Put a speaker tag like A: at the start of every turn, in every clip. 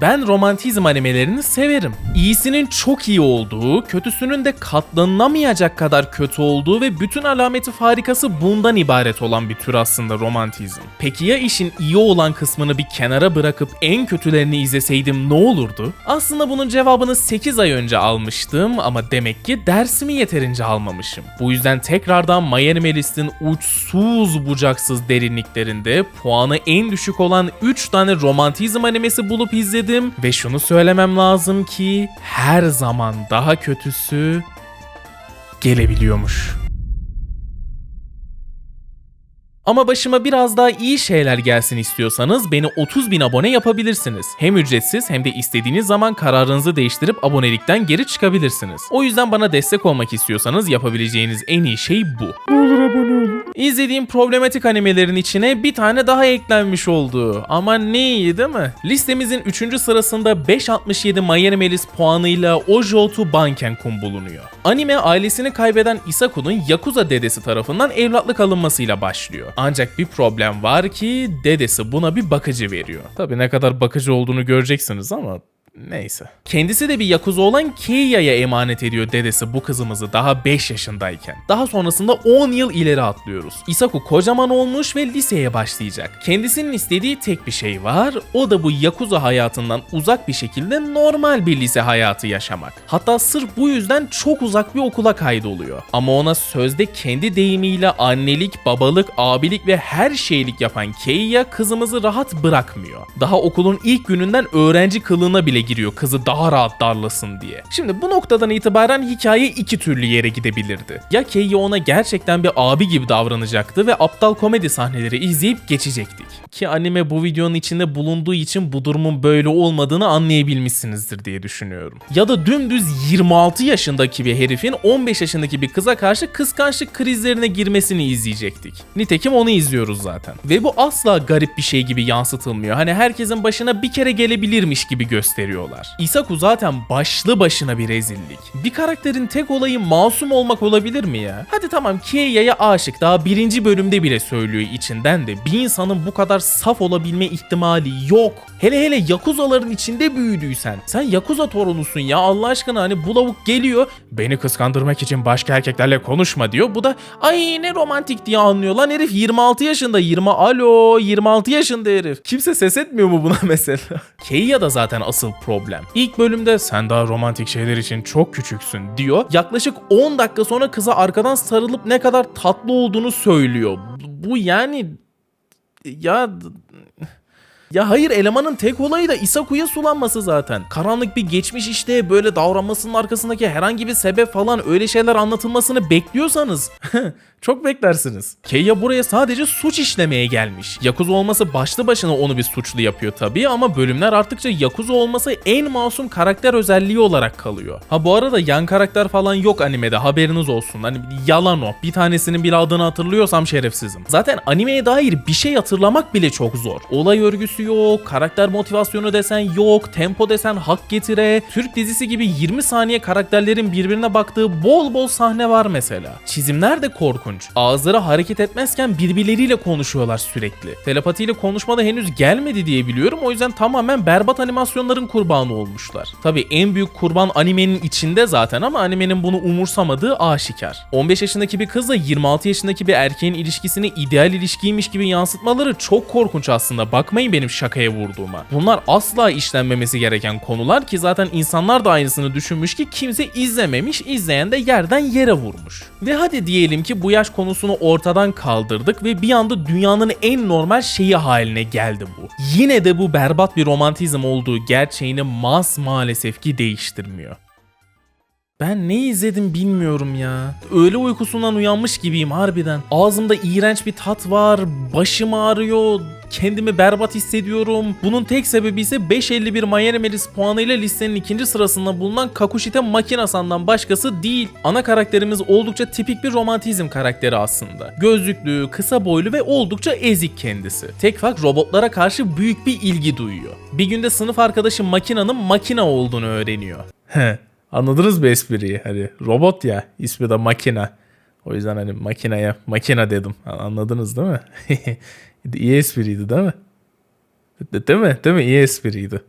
A: Ben romantizm animelerini severim. İyisinin çok iyi olduğu, kötüsünün de katlanılamayacak kadar kötü olduğu ve bütün alameti farikası bundan ibaret olan bir tür aslında romantizm. Peki ya işin iyi olan kısmını bir kenara bırakıp en kötülerini izleseydim ne olurdu? Aslında bunun cevabını 8 ay önce almıştım ama demek ki dersimi yeterince almamışım. Bu yüzden tekrardan List'in uçsuz bucaksız derinliklerinde puanı en düşük olan 3 tane romantizm animesi bulup izledim ve şunu söylemem lazım ki her zaman daha kötüsü gelebiliyormuş. Ama başıma biraz daha iyi şeyler gelsin istiyorsanız beni 30 bin abone yapabilirsiniz. Hem ücretsiz hem de istediğiniz zaman kararınızı değiştirip abonelikten geri çıkabilirsiniz. O yüzden bana destek olmak istiyorsanız yapabileceğiniz en iyi şey bu.
B: Ne olur abone olun.
A: İzlediğim problematik animelerin içine bir tane daha eklenmiş oldu. Ama ne iyi değil mi? Listemizin 3. sırasında 5.67 My Anime List puanıyla Ojo Banken-kun bulunuyor. Anime ailesini kaybeden Isaku'nun Yakuza dedesi tarafından evlatlık alınmasıyla başlıyor. Ancak bir problem var ki dedesi buna bir bakıcı veriyor. Tabi ne kadar bakıcı olduğunu göreceksiniz ama Neyse. Kendisi de bir yakuza olan Keiya'ya emanet ediyor dedesi bu kızımızı daha 5 yaşındayken. Daha sonrasında 10 yıl ileri atlıyoruz. Isaku kocaman olmuş ve liseye başlayacak. Kendisinin istediği tek bir şey var. O da bu yakuza hayatından uzak bir şekilde normal bir lise hayatı yaşamak. Hatta sırf bu yüzden çok uzak bir okula kaydoluyor. Ama ona sözde kendi deyimiyle annelik, babalık, abilik ve her şeylik yapan Keiya kızımızı rahat bırakmıyor. Daha okulun ilk gününden öğrenci kılığına bile giriyor kızı daha rahat darlasın diye. Şimdi bu noktadan itibaren hikaye iki türlü yere gidebilirdi. Ya Keiya ona gerçekten bir abi gibi davranacaktı ve aptal komedi sahneleri izleyip geçecektik. Ki anime bu videonun içinde bulunduğu için bu durumun böyle olmadığını anlayabilmişsinizdir diye düşünüyorum. Ya da dümdüz 26 yaşındaki bir herifin 15 yaşındaki bir kıza karşı kıskançlık krizlerine girmesini izleyecektik. Nitekim onu izliyoruz zaten. Ve bu asla garip bir şey gibi yansıtılmıyor. Hani herkesin başına bir kere gelebilirmiş gibi gösteriyorlar. Isaku zaten başlı başına bir rezillik. Bir karakterin tek olayı masum olmak olabilir mi ya? Hadi tamam Keiya'ya aşık daha birinci bölümde bile söylüyor içinden de bir insanın bu kadar saf olabilme ihtimali yok. Hele hele Yakuza'ların içinde büyüdüysen. Sen Yakuza torunusun ya Allah aşkına hani bu lavuk geliyor. Beni kıskandırmak için başka erkeklerle konuşma diyor. Bu da ay ne romantik diye anlıyor. Lan herif 26 yaşında 20 alo 26 yaşında herif. Kimse ses etmiyor mu buna mesela? Keiya da zaten asıl problem. İlk bölümde sen daha romantik şeyler için çok küçüksün diyor. Yaklaşık 10 dakika sonra kıza arkadan sarılıp ne kadar tatlı olduğunu söylüyor. Bu yani ya ya hayır elemanın tek olayı da Isaku'ya sulanması zaten. Karanlık bir geçmiş işte böyle davranmasının arkasındaki herhangi bir sebep falan öyle şeyler anlatılmasını bekliyorsanız çok beklersiniz. Keiya buraya sadece suç işlemeye gelmiş. Yakuza olması başlı başına onu bir suçlu yapıyor tabii ama bölümler arttıkça Yakuza olması en masum karakter özelliği olarak kalıyor. Ha bu arada yan karakter falan yok animede haberiniz olsun. Hani yalan o. Bir tanesinin bir adını hatırlıyorsam şerefsizim. Zaten animeye dair bir şey hatırlamak bile çok zor. Olay örgüsü yok, karakter motivasyonu desen yok, tempo desen hak getire. Türk dizisi gibi 20 saniye karakterlerin birbirine baktığı bol bol sahne var mesela. Çizimler de korkunç. Ağızları hareket etmezken birbirleriyle konuşuyorlar sürekli. Telepatiyle konuşma da henüz gelmedi diye biliyorum. O yüzden tamamen berbat animasyonların kurbanı olmuşlar. Tabi en büyük kurban animenin içinde zaten ama animenin bunu umursamadığı aşikar. 15 yaşındaki bir kızla 26 yaşındaki bir erkeğin ilişkisini ideal ilişkiymiş gibi yansıtmaları çok korkunç aslında. Bakmayın benim şakaya vurduğuma. Bunlar asla işlenmemesi gereken konular ki zaten insanlar da aynısını düşünmüş ki kimse izlememiş, izleyen de yerden yere vurmuş. Ve hadi diyelim ki bu yaş konusunu ortadan kaldırdık ve bir anda dünyanın en normal şeyi haline geldi bu. Yine de bu berbat bir romantizm olduğu gerçeğini mas maalesef ki değiştirmiyor. Ben ne izledim bilmiyorum ya. Öğle uykusundan uyanmış gibiyim harbiden. Ağzımda iğrenç bir tat var, başım ağrıyor, kendimi berbat hissediyorum. Bunun tek sebebi ise 5.51 Miami Melis puanıyla listenin ikinci sırasında bulunan Kakushite Makina-san'dan başkası değil. Ana karakterimiz oldukça tipik bir romantizm karakteri aslında. Gözlüklü, kısa boylu ve oldukça ezik kendisi. Tek fark robotlara karşı büyük bir ilgi duyuyor. Bir günde sınıf arkadaşı Makina'nın makina olduğunu öğreniyor. He. Anladınız mı espriyi? Hani robot ya ismi de makina. O yüzden hani makineye makina dedim. Anladınız değil mi? İyi espriydi değil mi? De- değil mi? Değil mi? İyi espriydi.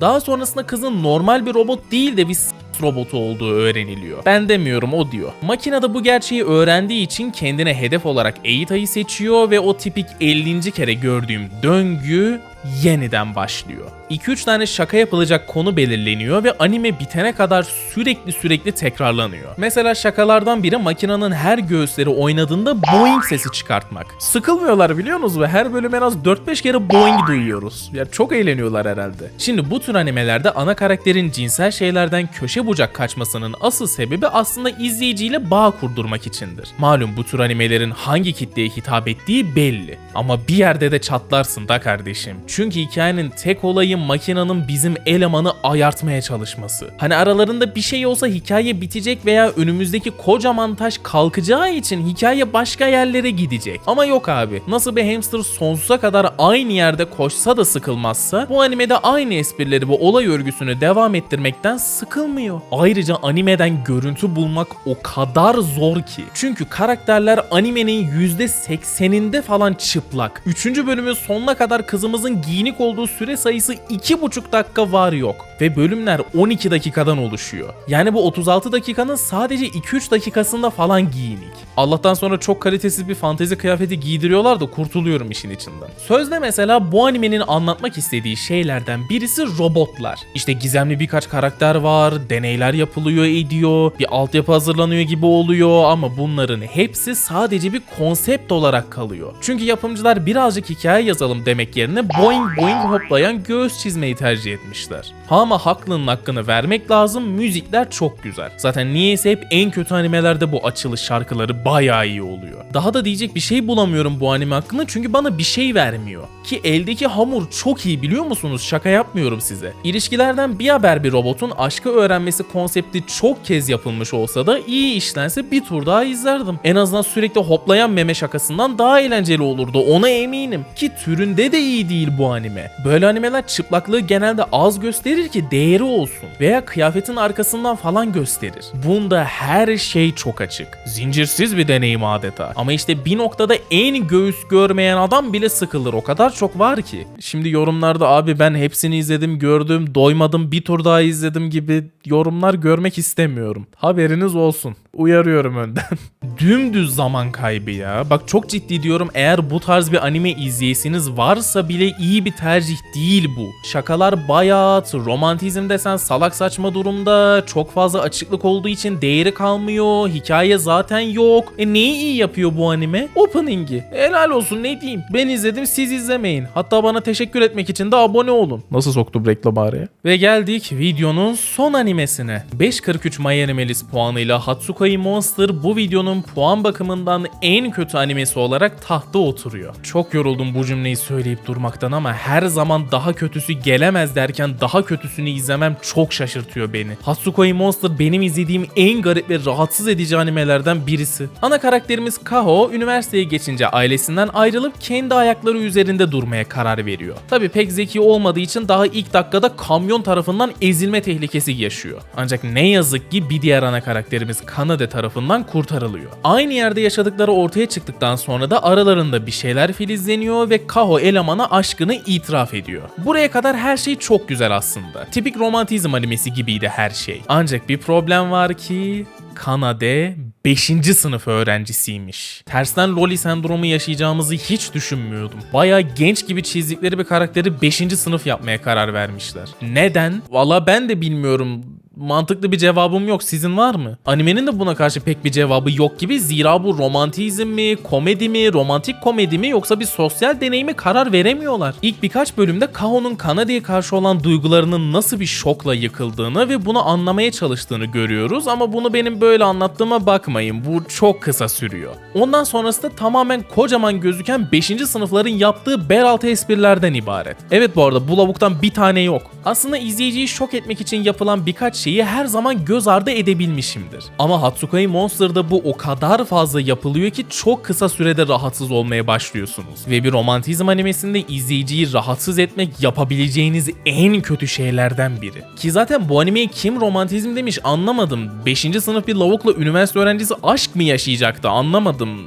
A: Daha sonrasında kızın normal bir robot değil de bir robotu olduğu öğreniliyor. Ben demiyorum o diyor. Makine de bu gerçeği öğrendiği için kendine hedef olarak Eita'yı seçiyor ve o tipik 50. kere gördüğüm döngü yeniden başlıyor. 2-3 tane şaka yapılacak konu belirleniyor ve anime bitene kadar sürekli sürekli tekrarlanıyor. Mesela şakalardan biri makinenin her göğüsleri oynadığında boing sesi çıkartmak. Sıkılmıyorlar biliyor musunuz ve her bölüm en az 4-5 kere boing duyuyoruz. Ya çok eğleniyorlar herhalde. Şimdi bu tür animelerde ana karakterin cinsel şeylerden köşe bucak kaçmasının asıl sebebi aslında izleyiciyle bağ kurdurmak içindir. Malum bu tür animelerin hangi kitleye hitap ettiği belli. Ama bir yerde de çatlarsın da kardeşim. Çünkü hikayenin tek olayı makinanın bizim elemanı ayartmaya çalışması. Hani aralarında bir şey olsa hikaye bitecek veya önümüzdeki kocaman taş kalkacağı için hikaye başka yerlere gidecek. Ama yok abi. Nasıl bir hamster sonsuza kadar aynı yerde koşsa da sıkılmazsa bu animede aynı esprileri ve olay örgüsünü devam ettirmekten sıkılmıyor. Ayrıca animeden görüntü bulmak o kadar zor ki. Çünkü karakterler animenin %80'inde falan çıplak. 3. bölümün sonuna kadar kızımızın giyinik olduğu süre sayısı 2,5 dakika var yok. Ve bölümler 12 dakikadan oluşuyor. Yani bu 36 dakikanın sadece 2-3 dakikasında falan giyinik. Allah'tan sonra çok kalitesiz bir fantezi kıyafeti giydiriyorlar da kurtuluyorum işin içinden. Sözde mesela bu animenin anlatmak istediği şeylerden birisi robotlar. İşte gizemli birkaç karakter var, deneyler yapılıyor ediyor, bir altyapı hazırlanıyor gibi oluyor ama bunların hepsi sadece bir konsept olarak kalıyor. Çünkü yapımcılar birazcık hikaye yazalım demek yerine boing boing hoplayan göğüs çizmeyi tercih etmişler. Ama haklının hakkını vermek lazım müzikler çok güzel. Zaten niyeyse hep en kötü animelerde bu açılış şarkıları bayağı iyi oluyor. Daha da diyecek bir şey bulamıyorum bu anime hakkında çünkü bana bir şey vermiyor. Ki eldeki hamur çok iyi biliyor musunuz? Şaka yapmıyorum size. İlişkilerden bir haber bir robotun aşkı öğrenmesi konsepti çok kez yapılmış olsa da iyi işlense bir tur daha izlerdim. En azından sürekli hoplayan meme şakasından daha eğlenceli olurdu ona eminim. Ki türünde de iyi değil bu anime. Böyle animeler çıplaklığı genelde az gösterir ki değeri olsun. Veya kıyafetin arkasından falan gösterir. Bunda her şey çok açık. Zincirsiz bir deneyim adeta. Ama işte bir noktada en göğüs görmeyen adam bile sıkılır. O kadar çok var ki. Şimdi yorumlarda abi ben hepsini izledim gördüm doymadım bir tur daha izledim gibi yorumlar görmek istemiyorum. Haberiniz olsun. Uyarıyorum önden. Dümdüz zaman kaybı ya. Bak çok ciddi diyorum eğer bu tarz bir anime izleyesiniz varsa bile iyi bir tercih değil bu. Şakalar bayat, romantizm desen salak saçma durumda, çok fazla açıklık olduğu için değeri kalmıyor, hikaye zaten yok. E neyi iyi yapıyor bu anime? Opening'i. Helal olsun ne diyeyim. Ben izledim siz izlemeyin. Hatta bana teşekkür etmek için de abone olun. Nasıl soktum reklam araya? Ve geldik videonun son animesine. 5.43 My Animalist puanıyla Hatsukai Monster bu videonun puan bakımından en kötü animesi olarak tahta oturuyor. Çok yoruldum bu cümleyi söyleyip durmaktan ama her zaman daha kötüsü gelemez derken daha kötüsünü izlemem çok şaşırtıyor beni. Hatsukai Monster benim izlediğim en garip ve rahatsız edici animelerden birisi. Ana karakterimiz Kaho üniversiteye geçince ailesinden ayrılıp kendi ayakları üzerinde durmaya karar veriyor. Tabi pek zeki olmadığı için daha ilk dakikada kamyon tarafından ezilme tehlikesi yaşıyor. Ancak ne yazık ki bir diğer ana karakterimiz Kanade tarafından kurtarılıyor. Aynı yerde yaşadıkları ortaya çıktıktan sonra da aralarında bir şeyler filizleniyor ve Kaho elemana aşkını itiraf ediyor. Buraya kadar her şey çok güzel aslında. Tipik romantizm animesi gibiydi her şey. Ancak bir problem var ki Kanade 5. sınıf öğrencisiymiş. Tersten Loli sendromu yaşayacağımızı hiç düşünmüyordum. Baya genç gibi çizdikleri bir karakteri 5. sınıf yapmaya karar vermişler. Neden? Valla ben de bilmiyorum mantıklı bir cevabım yok. Sizin var mı? Animenin de buna karşı pek bir cevabı yok gibi. Zira bu romantizm mi, komedi mi, romantik komedi mi yoksa bir sosyal deney mi karar veremiyorlar. İlk birkaç bölümde Kaho'nun Kanada'ya karşı olan duygularının nasıl bir şokla yıkıldığını ve bunu anlamaya çalıştığını görüyoruz ama bunu benim böyle anlattığıma bakmayın. Bu çok kısa sürüyor. Ondan sonrası da tamamen kocaman gözüken 5. sınıfların yaptığı bel altı esprilerden ibaret. Evet bu arada bu lavuktan bir tane yok. Aslında izleyiciyi şok etmek için yapılan birkaç şeyi her zaman göz ardı edebilmişimdir. Ama Hatsukai Monster'da bu o kadar fazla yapılıyor ki çok kısa sürede rahatsız olmaya başlıyorsunuz. Ve bir romantizm animesinde izleyiciyi rahatsız etmek yapabileceğiniz en kötü şeylerden biri. Ki zaten bu animeye kim romantizm demiş anlamadım. 5. sınıf bir lavukla üniversite öğrencisi aşk mı yaşayacaktı anlamadım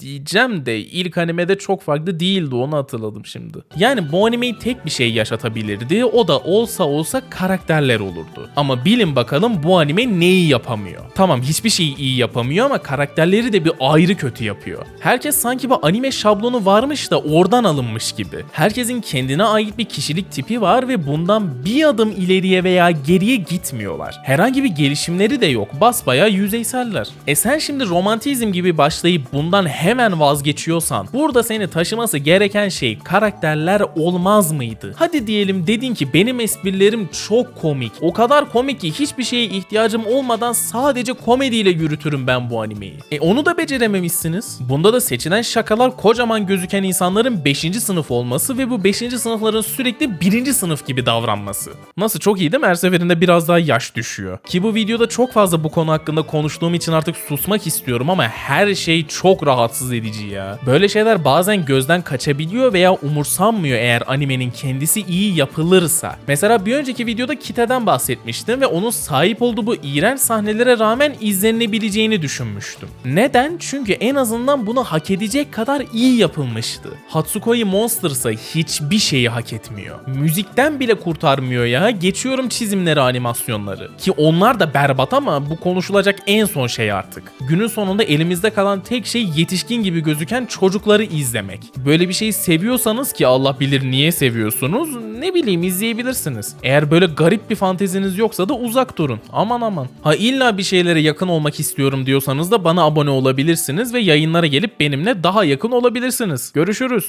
A: diyeceğim de ilk animede çok farklı değildi onu hatırladım şimdi. Yani bu animeyi tek bir şey yaşatabilirdi. O da olsa olsa karakterler olurdu. Ama bilin bakalım bu anime neyi yapamıyor? Tamam hiçbir şeyi iyi yapamıyor ama karakterleri de bir ayrı kötü yapıyor. Herkes sanki bu anime şablonu varmış da oradan alınmış gibi. Herkesin kendine ait bir kişilik tipi var ve bundan bir adım ileriye veya geriye gitmiyorlar. Herhangi bir gelişimleri de yok. Basbayağı yüzeyseller. E sen şimdi romantizm gibi başlayıp bundan hemen vazgeçiyorsan burada seni taşıması gereken şey karakterler olmaz mıydı? Hadi diyelim dedin ki benim esprilerim çok komik. O kadar komik ki hiçbir şeye ihtiyacım olmadan sadece komediyle yürütürüm ben bu animeyi. E onu da becerememişsiniz. Bunda da seçilen şakalar kocaman gözüken insanların 5. sınıf olması ve bu 5. sınıfların sürekli 1. sınıf gibi davranması. Nasıl çok iyi değil mi? Her seferinde biraz daha yaş düşüyor. Ki bu videoda çok fazla bu konu hakkında konuştuğum için artık susmak istiyorum ama her şey çok rahatsız edici ya. Böyle şeyler bazen gözden kaçabiliyor veya umursanmıyor eğer animenin kendisi iyi yapılırsa. Mesela bir önceki videoda Kite'den bahsetmiştim ve onun sahip olduğu bu iğrenç sahnelere rağmen izlenebileceğini düşünmüştüm. Neden? Çünkü en azından bunu hak edecek kadar iyi yapılmıştı. Hatsukoi Monsters'a hiçbir şeyi hak etmiyor. Müzikten bile kurtarmıyor ya. Geçiyorum çizimleri, animasyonları. Ki onlar da berbat ama bu konuşulacak en son şey artık. Günün sonunda elimizde kalan tek şey yetişkin gibi gözüken çocukları izlemek. Böyle bir şeyi seviyorsanız ki Allah bilir niye seviyorsunuz ne bileyim izleyebilirsiniz. Eğer böyle garip bir fanteziniz yoksa da uzak durun. Aman aman. Ha illa bir şeylere yakın olmak istiyorum diyorsanız da bana abone olabilirsiniz ve yayınlara gelip benimle daha yakın olabilirsiniz. Görüşürüz.